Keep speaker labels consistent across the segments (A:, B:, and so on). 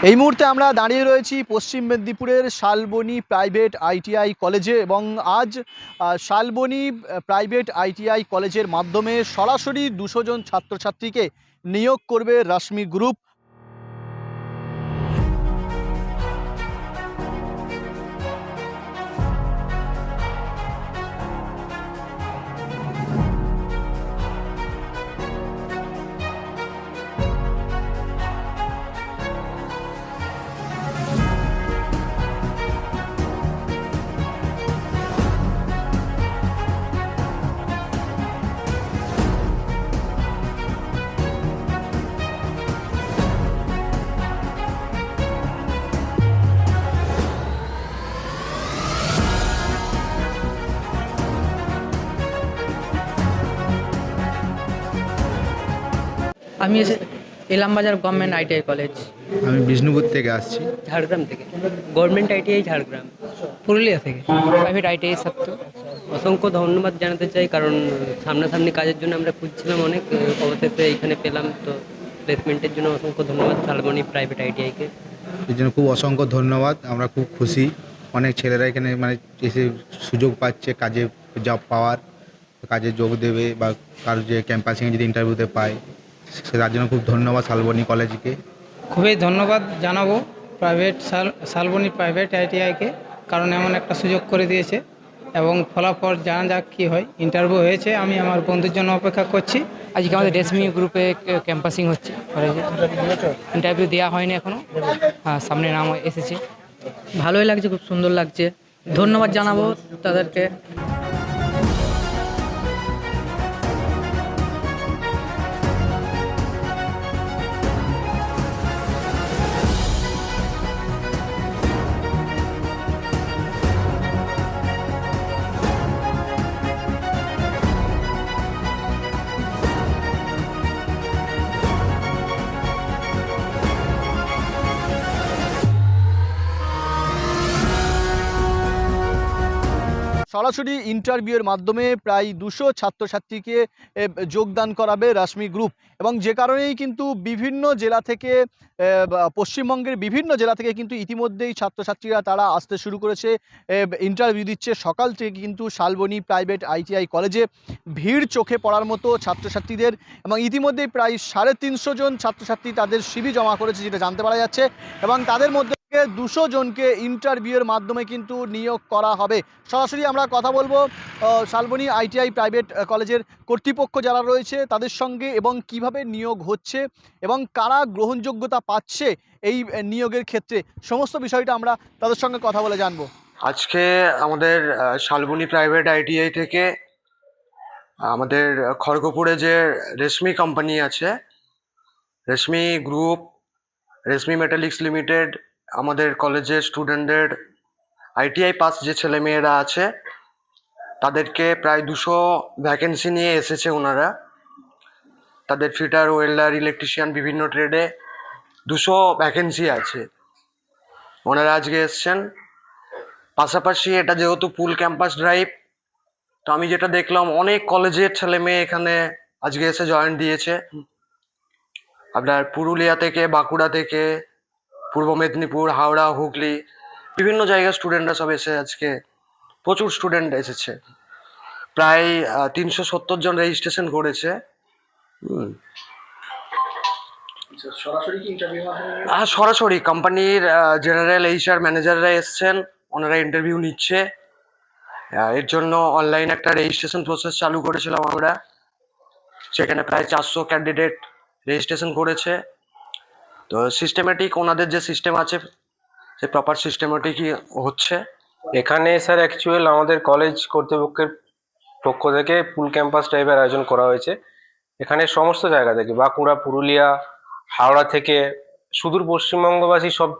A: এই মুহূর্তে আমরা দাঁড়িয়ে রয়েছি পশ্চিম মেদিনীপুরের শালবনি প্রাইভেট আইটিআই কলেজে এবং আজ শালবনি প্রাইভেট আইটিআই কলেজের মাধ্যমে সরাসরি দুশো জন ছাত্রছাত্রীকে নিয়োগ করবে রাশ্মি গ্রুপ।
B: আমি এসে ইলামবাজার গভর্নমেন্ট আইটিআই কলেজ।
C: আমি বিষ্ণুপুর থেকে আসছি।
B: ঝাড়গ্রাম থেকে? Government ITI Jhargram. পুরুলিয়া থেকে? প্রাইভেট আইটিআই সত্য অসংখ্য ধন্যবাদ জানাতে চাই কারণ সামনাসামনি কাজের জন্য আমরা খুঁজছিলাম অনেক অবশেষে এইখানে পেলাম তো প্লেসমেন্টের জন্য অসংখ্য ধন্যবাদ শালবনী প্রাইভেট আইটিআইকে।
C: এর জন্য খুব অসংখ্য ধন্যবাদ আমরা খুব খুশি। অনেক ছেলেরা এখানে মানে এসে সুযোগ পাচ্ছে কাজে জব পাওয়ার কাজে যোগ দেবে বা কারও যে ক্যাম্পাসিংয়ে যদি ইন্টারভিউতে পায়। তার জন্য খুব ধন্যবাদ শালবনী কলেজকে।
D: খুবই ধন্যবাদ জানাব প্রাইভেট শাল শালবনী প্রাইভেট আইটিআইকে কারণ এমন একটা সুযোগ করে দিয়েছে এবং ফলাফল জানা যাক কী হয়। ইন্টারভিউ হয়েছে আমি আমার বন্ধুর জন্য অপেক্ষা করছি।
B: আজকে আমাদের রেশমি গ্রুপে ক্যাম্পাসিং হচ্ছে। কলেজে ইন্টারভিউ দেওয়া হয়নি এখনও হ্যাঁ সামনে নাম এসেছে। ভালোই লাগছে খুব সুন্দর লাগছে। ধন্যবাদ জানাব তাদেরকে।
A: সরাসরি ইন্টারভিউয়ের মাধ্যমে প্রায় দুশো ছাত্রছাত্রীকে যোগদান করাবে রাশমি গ্রুপ এবং যে কারণেই কিন্তু বিভিন্ন জেলা থেকে পশ্চিমবঙ্গের বিভিন্ন জেলা থেকে কিন্তু ইতিমধ্যেই ছাত্রছাত্রীরা তারা আসতে শুরু করেছে। ইন্টারভিউ দিচ্ছে। সকাল থেকে কিন্তু শালবনী প্রাইভেট আইটিআই কলেজে ভিড় চোখে পড়ার মতো ছাত্রছাত্রীদের এবং ইতিমধ্যেই প্রায় সাড়ে তিনশো জন ছাত্রছাত্রী তাদের সিবি জমা করেছে, যেটা জানতে পারা যাচ্ছে। এবং তাদের মধ্যে থেকে দুশো জনকে ইন্টারভিউয়ের মাধ্যমে কিন্তু নিয়োগ করা হবে। সরাসরি আমরা কথা বলব শালবনী আইটিআই প্রাইভেট কলেজের কর্তৃপক্ষ যারা রয়েছে, তাদের সঙ্গে এবং কীভাবে নিয়োগ হচ্ছে এবং কারা গ্রহণযোগ্যতা পাচ্ছে এই নিয়োগের ক্ষেত্রে, সমস্ত বিষয়টা আমরা তাদের সঙ্গে কথা বলে জানব।
E: আজকে আমাদের শালবনী প্রাইভেট আইটিআই থেকে আমাদের খড়গপুরে যে রেশমি কোম্পানি আছে, Rashmi group Rashmi metaliks limited আমাদের কলেজের স্টুডেন্টদের আইটিআই পাস যে ছেলেমেয়েরা আছে, তাদেরকে প্রায় দুশো ভ্যাকেন্সি নিয়ে এসেছে ওনারা। তাদের ফিটার ওয়েল্ডার ইলেকট্রিশিয়ান বিভিন্ন ট্রেডে দুশো ভ্যাকেন্সি আছে। ওনারা আজকে এসছেন। পাশাপাশি এটা যেহেতু ফুল ক্যাম্পাস ড্রাইভ তো আমি যেটা দেখলাম, অনেক কলেজের ছেলে মেয়ে এখানে আজকে এসে জয়েন দিয়েছে। আপনার পুরুলিয়া থেকে, বাঁকুড়া থেকে পূর্ব মেদিনীপুর হাওড়া হুগলি বিভিন্ন জায়গার স্টুডেন্টরা সব এসে আজকে প্রচুর স্টুডেন্ট এসেছে। প্রায় তিনশো সত্তর জন রেজিস্ট্রেশন করেছে। হ্যাঁ সরাসরি কোম্পানির জেনারেল এইচআর ম্যানেজাররা এসছেন ওনারা ইন্টারভিউ নিচ্ছে। এর জন্য অনলাইন একটা রেজিস্ট্রেশন প্রসেস চালু করেছিলাম আমরা। সেখানে প্রায় চারশো ক্যান্ডিডেট রেজিস্ট্রেশন করেছে। তো সিস্টেমেটিক ওনাদের যে সিস্টেম আছে, সে প্রপার সিস্টেমেটিকই হচ্ছে।
F: এখানে স্যার অ্যাকচুয়াল আমাদের কলেজ কর্তৃপক্ষের পক্ষ থেকে ফুল ক্যাম্পাস টাইপের আয়োজন করা হয়েছে। এখানে সমস্ত জায়গা থেকে, বাঁকুড়া, পুরুলিয়া, হাওড়া থেকে, সুদূর পশ্চিমবঙ্গবাসী সব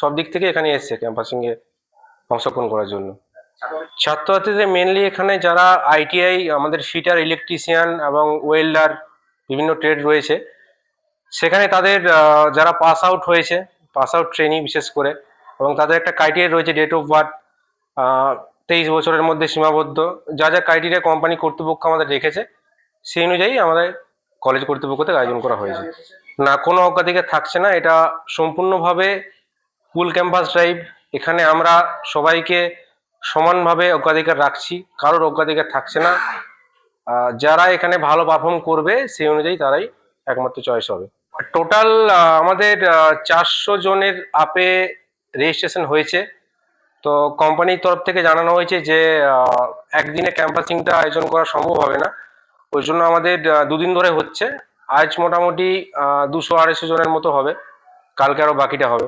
F: সব দিক থেকে এখানে এসছে ক্যাম্পাসিংয়ে অংশগ্রহণ করার জন্য। ছাত্রছাত্রীদের মেনলি এখানে যারা আইটিআই আমাদের ফিটার ইলেকট্রিশিয়ান এবং ওয়েল্ডার বিভিন্ন ট্রেড রয়েছে। সেখানে তাদের যারা পাস আউট হয়েছে পাস আউট ট্রেনিং বিশেষ করে, এবং তাদের একটা ক্রাইটেরিয়া রয়েছে ডেট অফ বার্থ তেইশ বছরের মধ্যে সীমাবদ্ধ, যা যা ক্রাইটেরিয়া কোম্পানি কর্তৃপক্ষ আমাদের রেখেছে, সেই অনুযায়ী আমাদের কলেজ কর্তৃপক্ষ থেকে আয়োজন করা হয়েছে। না, কোনো অগ্রাধিকার থাকছে না, এটা সম্পূর্ণভাবে ফুল ক্যাম্পাস ড্রাইভ এখানে আমরা সবাইকে সমানভাবে অগ্রাধিকার রাখছি, কারোর অগ্রাধিকার থাকছে না। যারা এখানে ভালো পারফর্ম করবে, সেই অনুযায়ী তারাই একমাত্র চয়েস হবে। টোটাল আমাদের চারশো জনের আপে রেজিস্ট্রেশন হয়েছে। তো কোম্পানির তরফ থেকে জানানো হয়েছে যে একদিনে ক্যাম্পাসিংটা আয়োজন করা সম্ভব হবে না। ওই জন্য আমাদের দুদিন ধরে হচ্ছে। আজ মোটামুটি দুশো আড়াইশো জনের মতো হবে। কালকে আরও বাকিটা হবে।